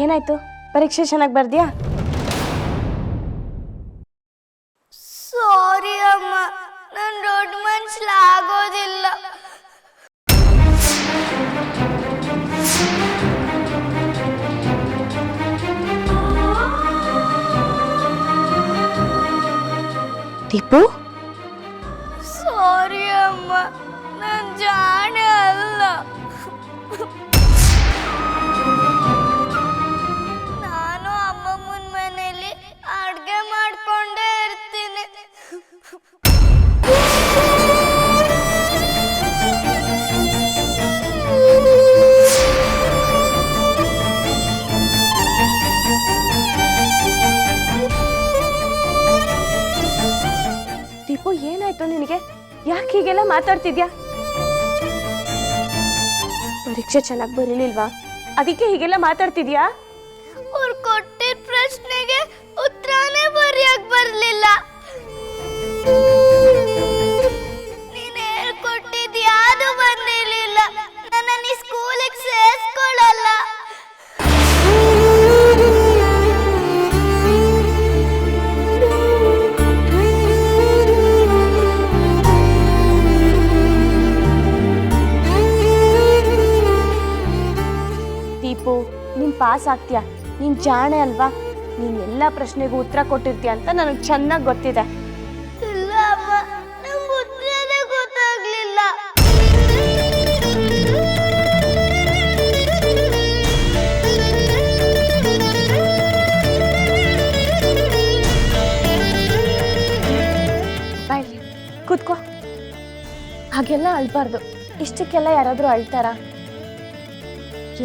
ಏನಾಯ್ತು? ಪರೀಕ್ಷೆ ಚೆನ್ನಾಗಿ ಬರ್ದ್ಯಾ? ಸಾರಿ ಅಮ್ಮ ನಾನು ದೊಡ್ಡ ಮನ್ಸಲಾಗೋದಿಲ್ಲ ದೀಪು? ಸಾರಿ ಅಮ್ಮ ನಾನು ಜಾಣೆ ಅಲ್ಲ. ಯಾಕೆ ಹೀಗೆಲ್ಲ ಮಾತಾಡ್ತಿದ್ಯಾ ಪರೀಕ್ಷೆ ಚೆನ್ನಾಗಿ ಬರೀಲಿಲ್ವಾ ಅದಕ್ಕೆ ಹೀಗೆಲ್ಲ ಮಾತಾಡ್ತಿದ್ಯಾ ಅವ್ರು ಕೊಟ್ಟಿದ್ದ ದೀಪು ನೀನ್ ಪಾಸ್ ಆಗ್ತೀಯ? ನೀನ್ ಜಾಣೆ ಅಲ್ವಾ? ನೀನ್ ಎಲ್ಲ ಪ್ರಶ್ನೆಗೂ ಉತ್ತರ ಕೊಟ್ಟಿರ್ತೀಯ ಅಂತ ನನಗೆ ಚೆನ್ನಾಗಿ ಗೊತ್ತಿದೆ. ಕೂತ್ಕೋ. ಹಾಗೆಲ್ಲ ಅಳ್ಬಾರ್ದು. ಇಷ್ಟಕ್ಕೆಲ್ಲ ಯಾರಾದರೂ ಅಳ್ತಾರ?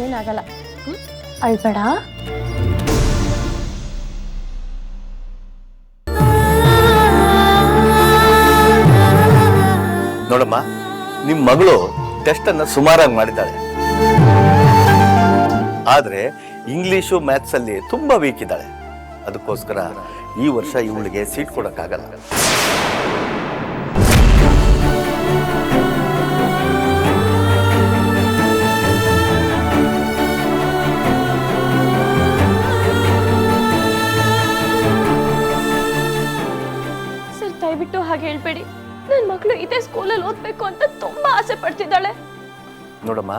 ಏನಾಗಲ್ಲ? ಅಳ್ಬೇಡ. ನೋಡಮ್ಮ ನಿಮ್ಮ ಮಗಳು ಟೆಸ್ಟ್ ಅನ್ನ ಸುಮಾರಾಗಿ ಮಾಡಿದ್ದಾಳೆ. ಆದ್ರೆ ಇಂಗ್ಲಿಷು ಮ್ಯಾಥ್ಸ್ ಅಲ್ಲಿ ತುಂಬಾ ವೀಕ್ ಇದ್ದಾಳೆ. ಅದಕ್ಕೋಸ್ಕರ ಈ ವರ್ಷ ಇವಳಿಗೆ ಸೀಟ್ ಕೊಡಕ್ಕಾಗಲ್ಲ. ದಯವಿಟ್ಟು ಹಾಗೆ ಹೇಳ್ಬೇಡಿ. ನನ್ನ ಮಕ್ಕಳು ಇದೇ ಸ್ಕೂಲಲ್ಲಿ ಓದ್ಬೇಕು ಅಂತ ತುಂಬಾ ಆಸೆ ಪಡ್ತಿದ್ದಾಳೆ. ನೋಡಮ್ಮ,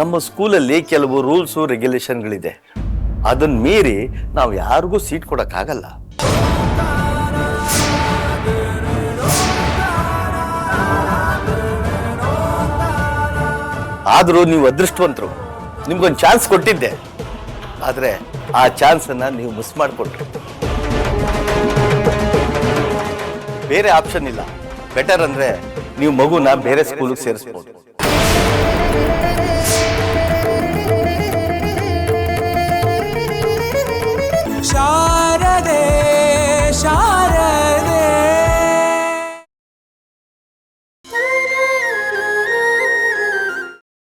ನಮ್ಮ ಸ್ಕೂಲಲ್ಲಿ ಕೆಲವು ರೂಲ್ಸು, ರೆಗ್ಯುಲೇಷನ್ಗಳಿದೆ. ಅದನ್ನ ಮೀರಿ ನಾವು ಯಾರಿಗೂ ಸೀಟ್ ಕೊಡಕ್ಕಾಗಲ್ಲ. ಆದರೂ ನೀವು ಅದೃಷ್ಟವಂತರು. ನಿಮ್ಗೊಂದು ಚಾನ್ಸ್ ಕೊಟ್ಟಿದ್ದೆ. ಆದರೆ ಆ ಚಾನ್ಸನ್ನು ನೀವು ಮಿಸ್ ಮಾಡಿಕೊಟ್ರಿ ಬೇರೆ ಆಪ್ಷನ್ ಇಲ್ಲ. ಬೆಟರ್ ಅಂದರೆ ನೀವು ಮಗುನ ಬೇರೆ ಸ್ಕೂಲಿಗೆ ಸೇರಿಸ್ಬೋದು.